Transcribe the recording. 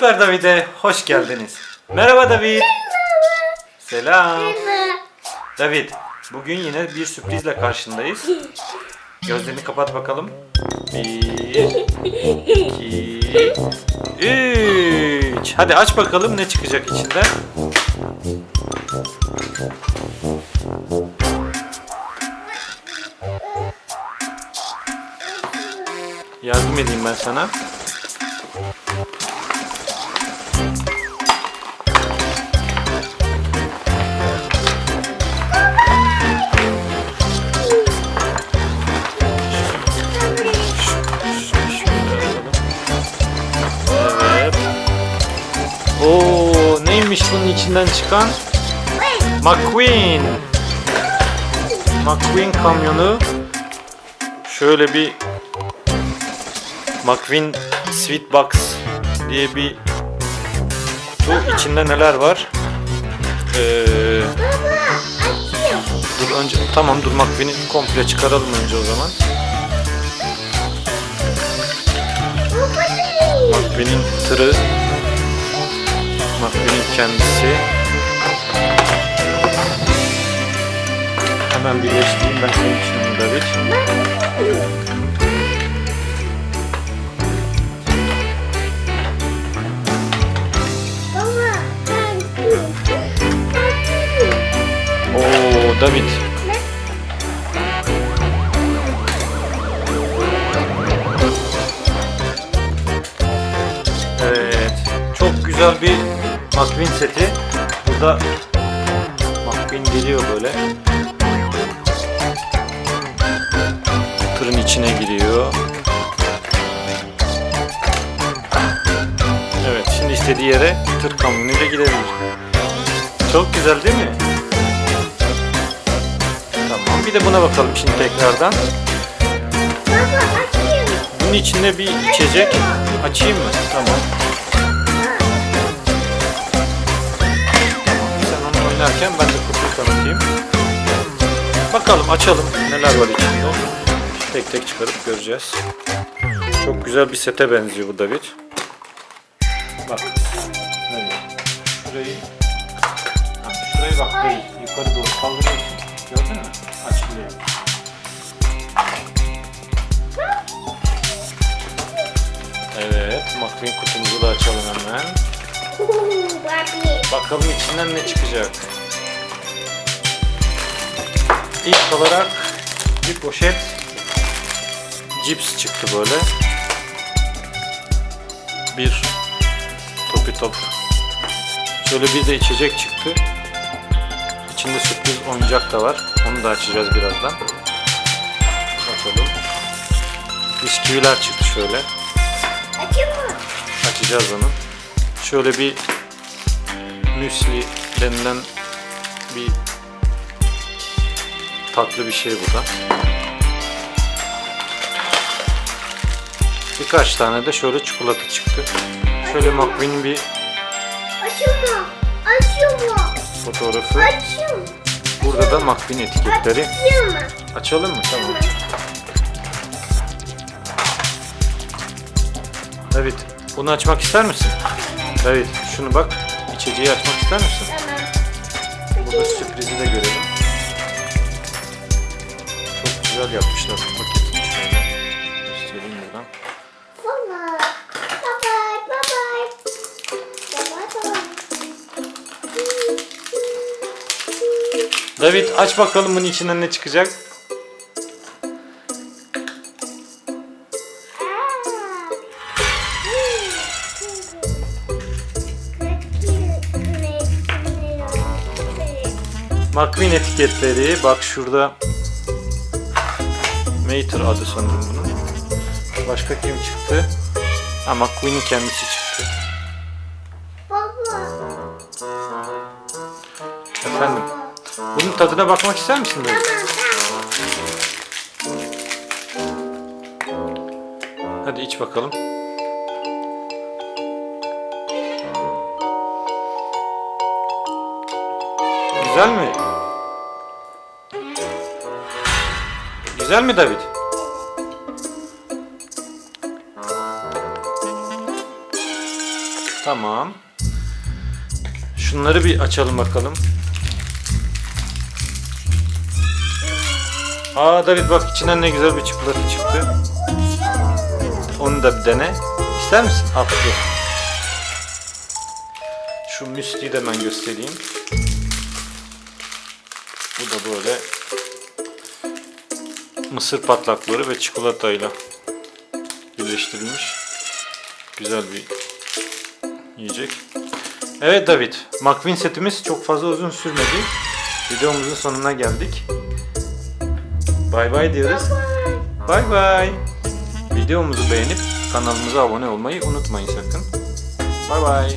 Süper David'e hoş geldiniz. Merhaba David. Selam. David, bugün yine bir sürprizle karşındayız. Gözlerini kapat bakalım. Bir, iki, üç. Hadi aç bakalım ne çıkacak içinden. Yardım edeyim ben sana. Neymiş bunun içinden çıkan? McQueen. McQueen kamyonu. Şöyle bir McQueen Sweet Box diye bir kutu. İçinde neler var? Ee, dur önce tamam dur McQueen'i komple çıkaralım önce o zaman. McQueen'in tırı. McQueen'in kendisi. Hemen birleştireyim ben senin için onu David. Oo David. Güzel bir McQueen seti. Burada McQueen geliyor böyle. Tırın içine giriyor. Evet, şimdi istediği yere tır kamyonuyla gidebilir. Çok güzel değil mi? Tamam, bir de buna bakalım şimdi tekrardan. Bunun içinde bir içecek açayım mı? Tamam. Oynarken ben de kutuyu tanıtayım. Bakalım açalım neler var içinde. Tek tek çıkarıp göreceğiz. Çok güzel bir sete benziyor bu David. Bak. Evet. Şurayı Şurayı bak David. Yukarı doğru kaldırıyorsun. Gördün mü? Açılıyor. Evet. McQueen kutumuzu da açalım hemen. Bakalım içinden ne çıkacak. İlk olarak bir poşet cips çıktı böyle. Bir topi top. Şöyle bir de içecek çıktı. İçinde sürpriz oyuncak da var. Onu da açacağız birazdan. Bakalım. Bisküviler çıktı şöyle. Açacağız onu. Şöyle bir müsli denilen bir tatlı bir şey bu da. Birkaç tane de şöyle çikolata çıktı. Şöyle McQueen'in bir Açılma. Açılma. fotoğrafı. Açılma. Burada da McQueen etiketleri. Açılma. Açalım mı? Tamam. Evet. Bunu açmak ister misin? Evet. Şunu bak. İçeceği açmak ister misin? Tamam. Burada sürprizi de görelim. Çok güzel yapmışlar paketini şöyle. Göstereyim buradan. Baba. Bye. Bye bye. David aç bakalım bunun içinden ne çıkacak. McQueen etiketleri. Bak şurada Mater adı sanırım bunun. Başka kim çıktı? Ha McQueen'in kendisi çıktı. Baba. Efendim. Bunun tadına bakmak ister misin David? Hadi iç bakalım. Güzel mi? Güzel mi David? Tamam. Şunları bir açalım bakalım. Aa David bak içinden ne güzel bir çikolata çıktı. Onu da bir dene. İster misin? Al. Şu müsliyi de hemen göstereyim. Bu da böyle mısır patlakları ve çikolatayla birleştirilmiş güzel bir yiyecek. Evet David, McQueen setimiz çok fazla uzun sürmedi. Videomuzun sonuna geldik. Bay bay diyoruz. Bay bay. Videomuzu beğenip kanalımıza abone olmayı unutmayın sakın. Bay bay.